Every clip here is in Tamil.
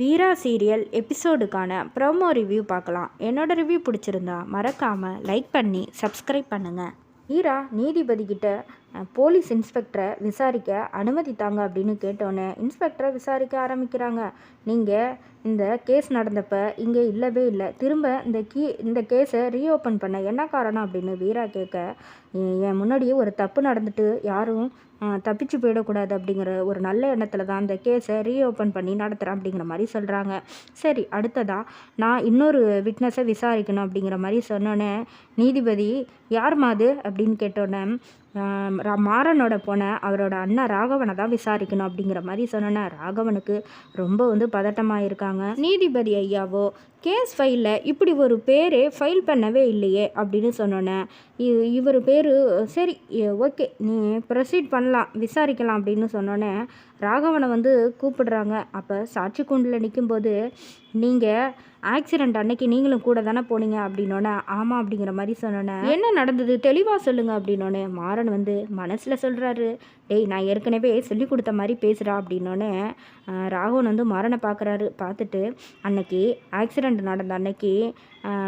வீரா சீரியல் எபிசோடுக்கான ப்ரோமோ ரிவ்யூ பார்க்கலாம். என்னோட ரிவ்யூ பிடிச்சிருந்தா மறக்காமல் லைக் பண்ணி சப்ஸ்கிரைப் பண்ணுங்கள் வீரா நீதிபதி கிட்ட போலீஸ் இன்ஸ்பெக்டரை விசாரிக்க அனுமதி தாங்க அப்படின்னு கேட்டோன்னே இன்ஸ்பெக்டரை விசாரிக்க ஆரம்பிக்கிறாங்க. நீங்கள் இந்த கேஸ் நடந்தப்ப இங்கே இல்லவே இல்லை. திரும்ப இந்த கீ இந்த கேஸை ரீஓப்பன் பண்ண என்ன காரணம் அப்படின்னு வீரா கேட்க என் முன்னாடியே ஒரு தப்பு நடந்துட்டு யாரும் தப்பிச்சு போயிடக்கூடாது அப்படிங்கிற ஒரு நல்ல எண்ணத்தில் தான் அந்த கேஸை ரீஓப்பன் பண்ணி நடத்துகிறேன் அப்படிங்கிற மாதிரி சொல்கிறாங்க சரி அடுத்ததாக நான் இன்னொரு விட்னஸை விசாரிக்கணும் அப்படிங்கிற மாதிரி சொன்னோன்னே நீதிபதி யார் மாது? அப்படின்னு கேட்டோன்னே மாறனோட போன அவரோட அண்ணன் ராகவனை தான் விசாரிக்கணும் அப்படிங்கிற மாதிரி சொன்னோன்னே ராகவனுக்கு ரொம்ப வந்து பதட்டமாக இருக்காங்க நீதிபதி ஐயாவோ கேஸ் ஃபைலில் இப்படி ஒரு பேரே ஃபைல் பண்ணவே இல்லையே அப்படின்னு சொன்னோன்னே இவர் பேர் சரி ஓகே நீ ப்ரொசீட் பண்ணலாம் விசாரிக்கலாம் அப்படின்னு சொன்னோன்னே ராகவனை வந்து கூப்பிடுறாங்க. அப்போ சாட்சி கூண்டில் நிற்கும்போது நீங்கள் ஆக்சிடெண்ட் அன்னைக்கு நீங்களும் கூட தானே போனீங்க அப்படின்னோடனே ஆமாம் அப்படிங்கிற மாதிரி சொன்னோன்னே என்ன நடந்தது? தெளிவாக சொல்லுங்கள் அப்படின்னோடனே மாறன் வந்து மனசில் சொல்கிறாரு டேய் நான் ஏற்கனவே சொல்லி கொடுத்த மாதிரி பேசுகிறா அப்படின்னோடனே ராகவன் வந்து மாறனை பார்க்குறாரு பார்த்துட்டு அன்னைக்கு ஆக்சிடெண்ட் நடந்த அன்னைக்கு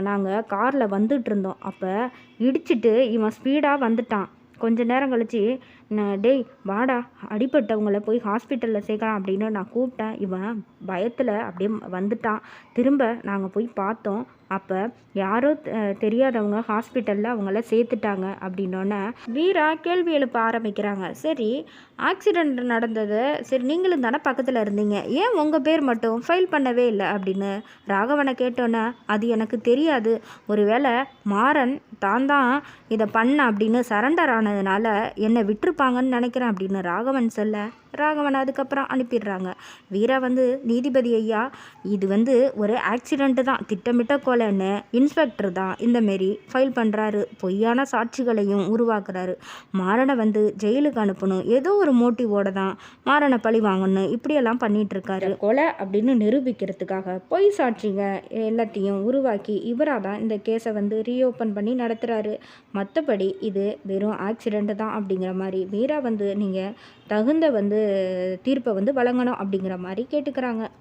நாங்கள் காரில் வந்துட்டு இருந்தோம். அப்போ இடிச்சிட்டு இவன் ஸ்பீடாக வந்துட்டான். கொஞ்ச நேரம் கழிச்சு நான் டேய் வாடா அடிபட்டவங்கள போய் ஹாஸ்பிட்டலில் சேர்க்கலாம் அப்படின்னு நான் கூப்பிட்டேன். இவன் பயத்தில் அப்படியே வந்துட்டான். திரும்ப நாங்கள் போய் பார்த்தோம். அப்போ யாரோ தெரியாதவங்க ஹாஸ்பிட்டலில் அவங்கள சேர்த்துட்டாங்க அப்படின்னோடனே வீரா கேள்வி எழுப்ப ஆரம்பிக்கிறாங்க. சரி ஆக்சிடெண்ட் நடந்தது. சரி நீங்களும் தானே பக்கத்தில் இருந்தீங்க. ஏன் உங்கள் பேர் மட்டும் ஃபைல் பண்ணவே இல்லை? அப்படின்னு ராகவனை கேட்டோன்னே அது எனக்கு தெரியாது. ஒருவேளை மாறன் தான் தான் இதை பண்ண அப்படின்னு சரண்டர் ஆனதுனால என்னை விட்டுருப்பாங்கன்னு நினைக்கிறேன் அப்படின்னு ராகவன் சொல்ல. ராகவன் அதுக்கப்புறம் அனுப்பிடுறாங்க. வீரா வந்து நீதிபதி ஐயா இது வந்து ஒரு ஆக்சிடெண்ட்டு தான். திட்டமிட்ட கொலைன்னு இன்ஸ்பெக்டர் தான். இந்தமாரி ஃபைல் பண்ணுறாரு பொய்யான சாட்சிகளையும் உருவாக்குறாரு. மாறனை வந்து ஜெயிலுக்கு அனுப்பணும். ஏதோ ஒரு மோட்டிவோட தான் மாறனை பழி வாங்கணும் இப்படியெல்லாம் பண்ணிட்டு இருக்காரு. கொலை அப்படின்னு நிரூபிக்கிறதுக்காக பொய் சாட்சிங்க எல்லாத்தையும் உருவாக்கி இவராக தான் இந்த கேஸை வந்து ரீஓப்பன் பண்ணி நடத்துகிறாரு மற்றபடி இது வெறும் ஆக்சிடெண்ட்டு தான் அப்படிங்கிற மாதிரி வீரா வந்து நீங்கள் தகுந்த வந்து தீர்ப்பை வந்து வழங்கணும் அப்படிங்கிற மாதிரி கேட்டுக்கிறாங்க.